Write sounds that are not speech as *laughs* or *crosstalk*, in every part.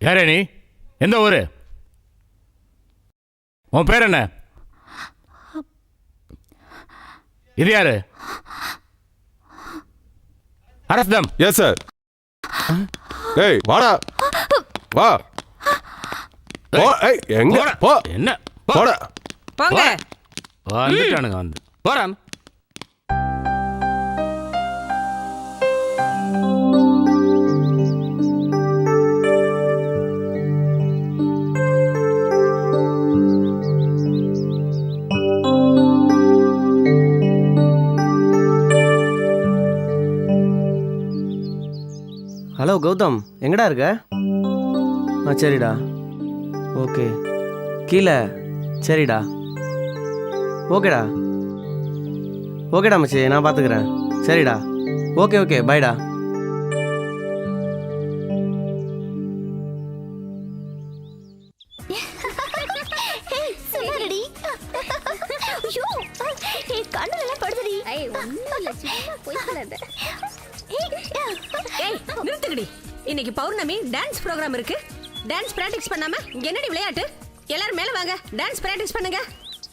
யாரே நீ? எந்த ஊரு? உன் பேர் என்ன? இது யாரு? அரஸ்தம் எஸ் சார் ஏய் வாடா. வா. போ ஏய் எங்க? போடா. போ. என்ன. போடா. போங்க. வந்துட்டானுங்க வந்து. போறான் ஹலோ கௌதம். எங்கடா இருக்க? ஆ சரிடா. ஓகே. கீழே. சரிடா. ஓகேடா. ஓகேடா மச்சி. நான் பார்த்துக்கிறேன் சரிடா. Okay okay. பாய்டா ஐயோ என் கண்ணுல படுதுடி. ஐய் ஒண்ணும் இல்ல. சும்மா போய் சொல்லாத நிறுத்துங்கடி இன்னைக்கு பௌர்ணமி டான்ஸ் ப்ரோக்ராம் இருக்கு. டான்ஸ் பிராக்டிஸ் பண்ணாம இங்க என்னடி விளையாட்டு? எல்லாரும் மேல வாங்க. டான்ஸ் பிராக்டிஸ் பண்ணுங்க.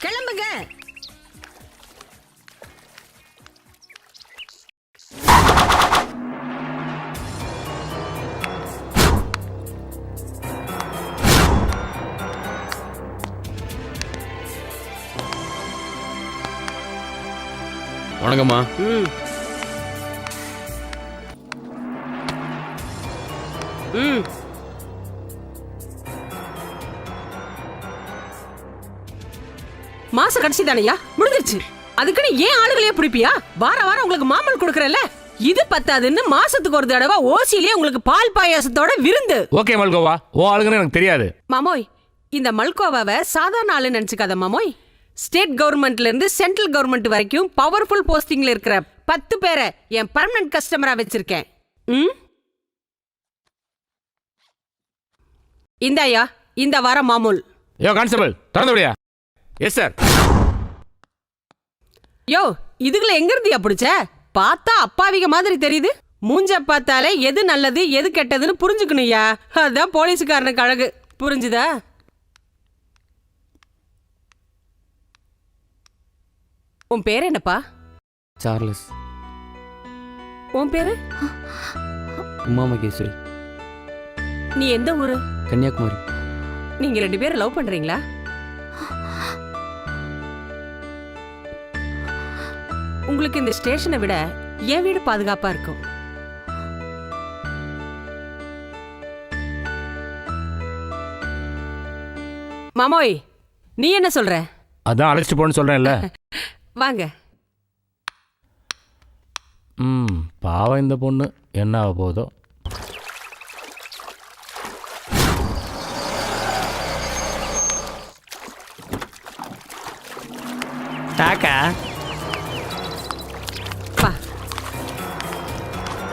கிளம்புங்க. வணக்கம்மா. ம் மாச கடைசி தானையா? முடிஞ்சிருச்சு. அதுக்குன்னு ஏன் ஆளுகளையே பிடிப்பியா? வார வாரம் உங்களுக்கு மாமல் கொடுக்கறல்ல? இது பத்தாதுன்னு மாசத்துக்கு ஒரு தடவை ஓசிலேயே உங்களுக்கு பால் பாயாசத்தோட விருந்து. ஓகே மல்கோவா. ஓ ஆளுங்கன்னு எனக்கு தெரியாது. மாமோய் இந்த மல்கோவாவை சாதாரண ஆளு நினைச்சுக்காத மாமோய். ஸ்டேட் கவர்மெண்ட்ல இருந்து சென்ட்ரல் கவர்மெண்ட் வரைக்கும் பவர்ஃபுல் போஸ்டிங்ல இருக்கிற பத்து பேரை என் பர்மனன்ட் கஸ்டமரா வச்சிருக்கேன். ம்? இந்தாயா இந்த வாரம் மாமூல். யோ கான்ஸ்டபிள் திறந்து விடியா. Yes sir. யோ இதுக்குள்ள எங்க இருந்தியா பிடிச்ச? பார்த்தா அப்பாவிக மாதிரி தெரியுது. மூஞ்ச பார்த்தாலே எது நல்லது எது கெட்டதுன்னு புரிஞ்சுக்கணும்யா. அதான் போலீஸுக்காரனுக்கு அழகு. புரிஞ்சுதா? உன் பேர் என்னப்பா? சார்லஸ். உன் பேரு? உமா மகேஸ்வரி. நீ எந்த ஊரு? கன்னியாகுமரி. நீங்க ரெண்டு பேரும் லவ் பண்றீங்களா? உங்களுக்கு இந்த ஸ்டேஷனை விட என் வீடு பாதுகாப்பா இருக்கும். மாமோய் நீ என்ன சொல்ற? அதான் அழைச்சிட்டு போன்னு சொல்றேன்ல. *laughs* வாங்க. ம் பாவம் இந்த பொண்ணு. என்ன ஆக போதோ டாக்கா?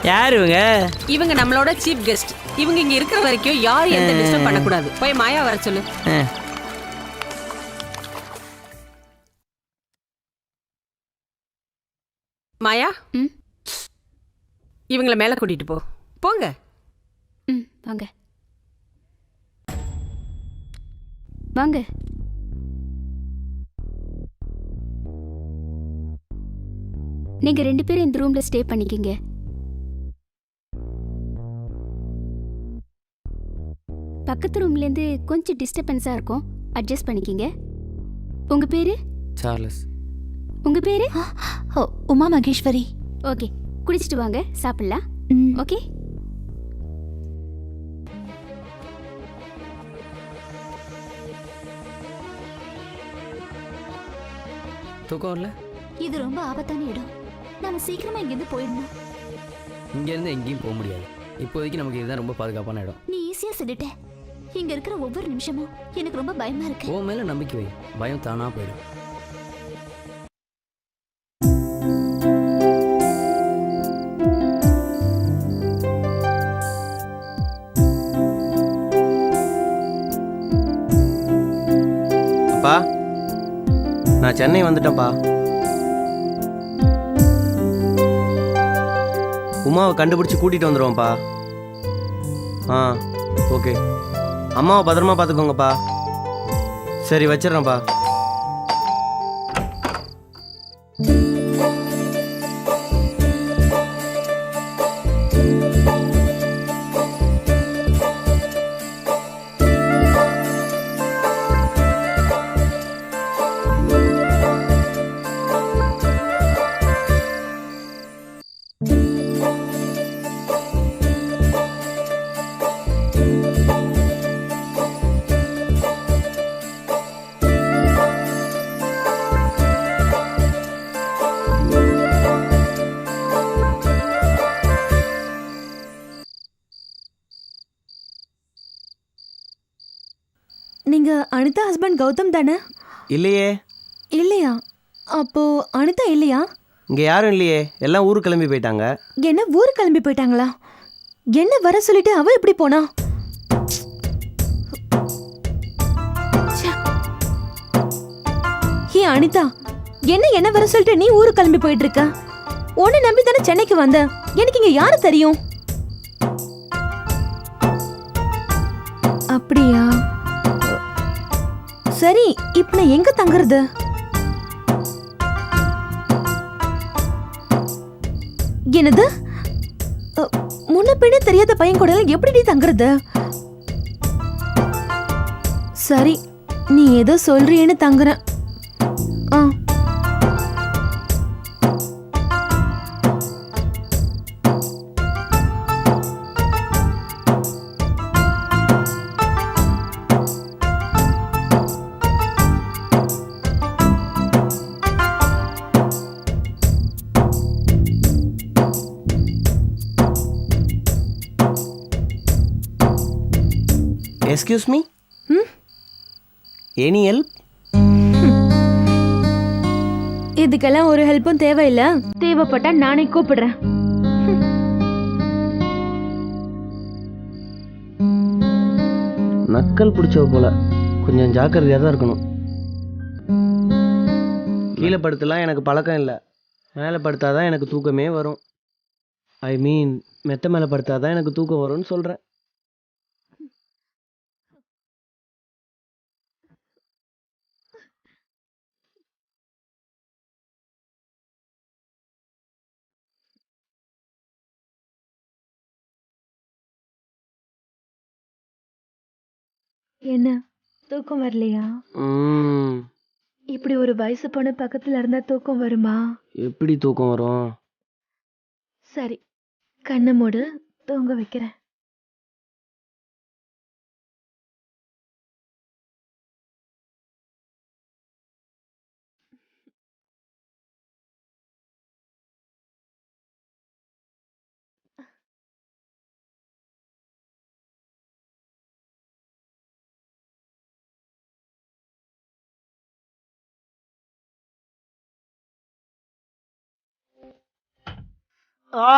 யார் இவங்க? இவங்க நம்மளோட சீஃப் கெஸ்ட் இவங்க இங்க இருக்கிற வரைக்கும் யாரும் எந்த டிஸ்டர்ப் பண்ணக்கூடாது. போய் மாயா வர சொல்லு. மாயா. இவங்கள மேல கூட்டிட்டு போ. போங்க. வாங்க. வாங்க. நீங்க ரெண்டு பேரும் இந்த ரூம்ல ஸ்டே பண்ணிக்கிங்க. பக்கத்து ரூம்ல இருந்து கொஞ்சம் டிஸ்டர்பன்ஸா இருக்கும். அட்ஜஸ்ட் பண்ணிக்கிங்க. உங்க பேரு? சார்லஸ். உங்க பேரு? ஓ உமா மகேஸ்வரி. ஓகே குடிச்சிட்டு வாங்க சாப்பிடலாம். ம், ஓகே? தூக்கம் வரல? இது ரொம்ப ஆபத்தான இடம். நாம சீக்கிரமா இங்கிருந்து போயிடணும். இங்கேருந்து எங்கேயும் போக முடியாது. இப்போதைக்கு நமக்கு இதுதான் ரொம்ப பாதுகாப்பான இடம். நீ ஈஸியா சொல்லிட்ட. இங்க இருக்கிற ஒவ்வொரு நிமிஷமும் எனக்கு ரொம்ப பயமா இருக்கு. உன் மேலே நம்பிக்கை வை. பயம் தானா போயிடும். அப்பா நான் சென்னை வந்துட்டேன்ப்பா. உமாவை கண்டுபிடிச்சி கூட்டிகிட்டு வந்துடுவோம்ப்பா ஆ ஓகே. அம்மாவை பத்திரமா பார்த்துக்கோங்கப்பா. சரி வச்சிடுறேன்ப்பா. அனிதா ஹஸ்பண்ட் கௌதம் தானே? இல்லையே. இல்லையா? அப்போ அனிதா இல்லையா? இங்கே யாரும் இல்லையே. எல்லாம் ஊருக்கு கிளம்பி போயிட்டாங்க. என்ன ஊர் கிளம்பி போயிட்டாங்களா? என்ன வர சொல்லிட்டு அவ எப்படி போனா. ஹே அனிதா என்ன என்ன வர சொல்லிட்டு நீ ஊருக்கு கிளம்பி போயிட்டு இருக்க உன்னை நம்பி தானே சென்னைக்கு வந்த? எனக்கு இங்க யாரு தெரியும்? அப்படியா? சரி இப்ப நான் எங்க தங்குறது? என்னது? அ, முன்ன பின்ன தெரியாத பையன் கூட எப்படி நீ தங்குறது? சரி நீ ஏதோ சொல்றியேன்னு தங்குறேன். எஸ்கியூஸ் மீ எனி ஹெல்ப் இதுக்கெல்லாம் ஒரு ஹெல்ப்பும் தேவையில்ல. தேவைப்பட்டா நானே கூப்பிடுறேன். நக்கல் பிடிச்சவ போல. கொஞ்சம் ஜாக்கிரதையாக தான் இருக்கணும். கீழே படுத்தலாம் எனக்கு பழக்கம் இல்லை. மேலே படுத்தாதான் எனக்கு தூக்கமே வரும். ஐ மீன் மெத்த மேலே படுத்தாதான் எனக்கு தூக்கம் வரும்னு சொல்கிறேன் என்ன? தூக்கம் வரலையா? இப்படி ஒரு வயசு பொண்ணு பக்கத்துல இருந்தா தூக்கம் வருமா? எப்படி தூக்கம் வரும்? சரி கண்ணை மூடு தூங்க வைக்கிறேன். ஆ.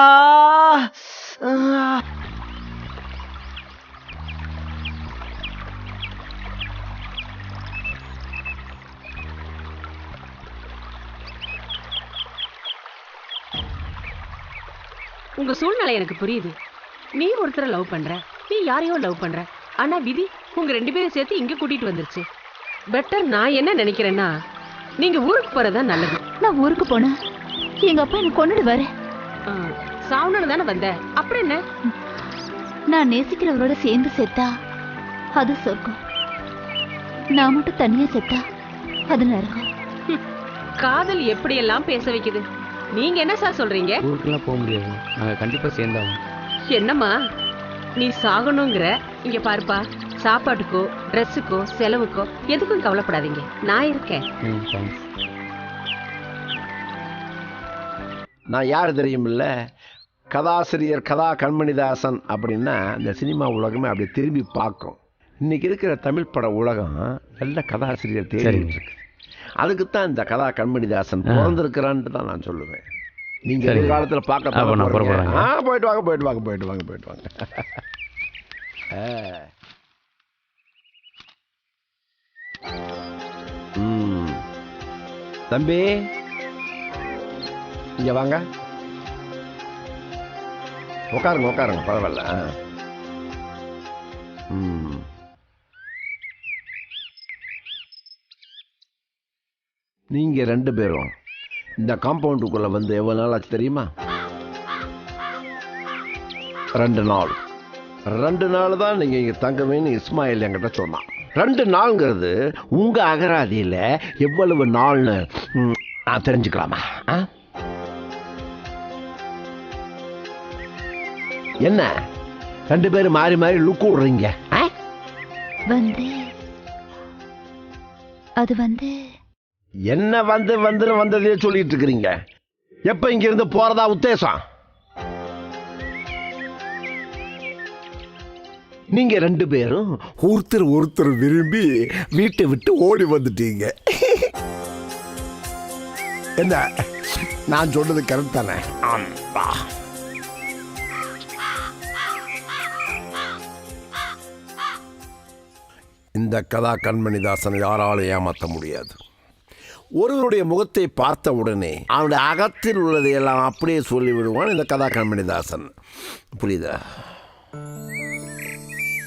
உங்க சூழ்நிலை எனக்கு புரியுது. நீ ஒருத்தரை லவ் பண்ற நீ யாரையோ லவ் பண்ற. ஆனா விதி உங்க ரெண்டு பேரும் சேர்த்து இங்க கூட்டிட்டு வந்துருச்சு. பெட்டர் நான் என்ன நினைக்கிறேன்னா நீங்க ஊருக்கு போறதா நல்லது. நான் ஊருக்கு போனேன் எங்க அப்பா என்ன கொண்டுடுவாரு சாவனு தானே வந்த. அப்புறம் என்ன? நான் நேசிக்கிறவரோட சேர்ந்து செத்தா அது சொர்க்கம். நான் மட்டும் தனியா செத்தா அது நரகம். காதல் எப்படியெல்லாம் பேச வைக்குது? நீங்க என்ன சார் சொல்றீங்க? ஊருக்குலாம் போக முடியாது. நாங்கள் கண்டிப்பாக சேர்ந்தாகும் என்னம்மா? நீ சாகணுங்கிற? இங்க பாருப்பா சாப்பாட்டுக்கோ ட்ரெஸ்ஸுக்கோ செலவுக்கோ எதுக்கும் கவலைப்படாதீங்க. நான் இருக்கேன். நான் யார் தெரியுமில்ல கதாசிரியர் கதா கண்மணிதாசன் அப்படின்னா இந்த சினிமா உலகமே அப்படி திரும்பி பார்க்கும் இன்னைக்கு இருக்கிற தமிழ் பட உலகம் நல்ல கதாசிரியர் தேடி சரிங்க. இருக்கு அதுக்கு தான் இந்த கதா கண்மணிதாசன். பிறந்திருக்கிறான்ட்டு தான் நான் சொல்லுவேன் நீங்க சரிங்க. எதிர்காலத்தில் பார்க்க. ஆ போயிட்டு வாங்க போயிட்டு வாங்க போயிட்டு வாங்க போயிட்டு வாங்க. *laughs* தம்பி இங்கே வாங்க. உட்காருங்க உட்காருங்க பரவாயில்ல. ம். நீங்கள் ரெண்டு பேரும் இந்த காம்பவுண்டுக்குள்ளே வந்து எவ்வளோ நாள் ஆச்சு தெரியுமா? ரெண்டு நாள். ரெண்டு நாள் தான் நீங்கள் இங்கே தங்கவேன்னு இஸ்மாயில் என்கிட்ட சொன்னான். ரெண்டு நாளுங்கிறது உங்கள் அகராதியில் எவ்வளவு நாள்னு நான் தெரிஞ்சுக்கலாமா? ஆ? என்ன? ரெண்டு பேரும் மாறி மாறி லுக்கு விடுறீங்க? வந்து அது வந்து. என்ன வந்து வந்து வந்ததே சொல்லிட்டு இருக்கிறீங்க. எப்ப இங்க இருந்து போறதா உத்தேசம்? நீங்க ரெண்டு பேரும் ஒருத்தர் ஒருத்தர் விரும்பி வீட்டை விட்டு ஓடி வந்துட்டீங்க. என்ன? நான் சொன்னது கரெக்ட் தானே? ஆமா இந்த கதா கண்மணிதாசன் யாராலும் ஏமாற்ற முடியாது. ஒருவருடைய முகத்தை பார்த்த உடனே அவனுடைய அகத்தில் உள்ளதை எல்லாம் அப்படியே சொல்லிவிடுவான் இந்த கதா கண்மணிதாசன் புரியுதா?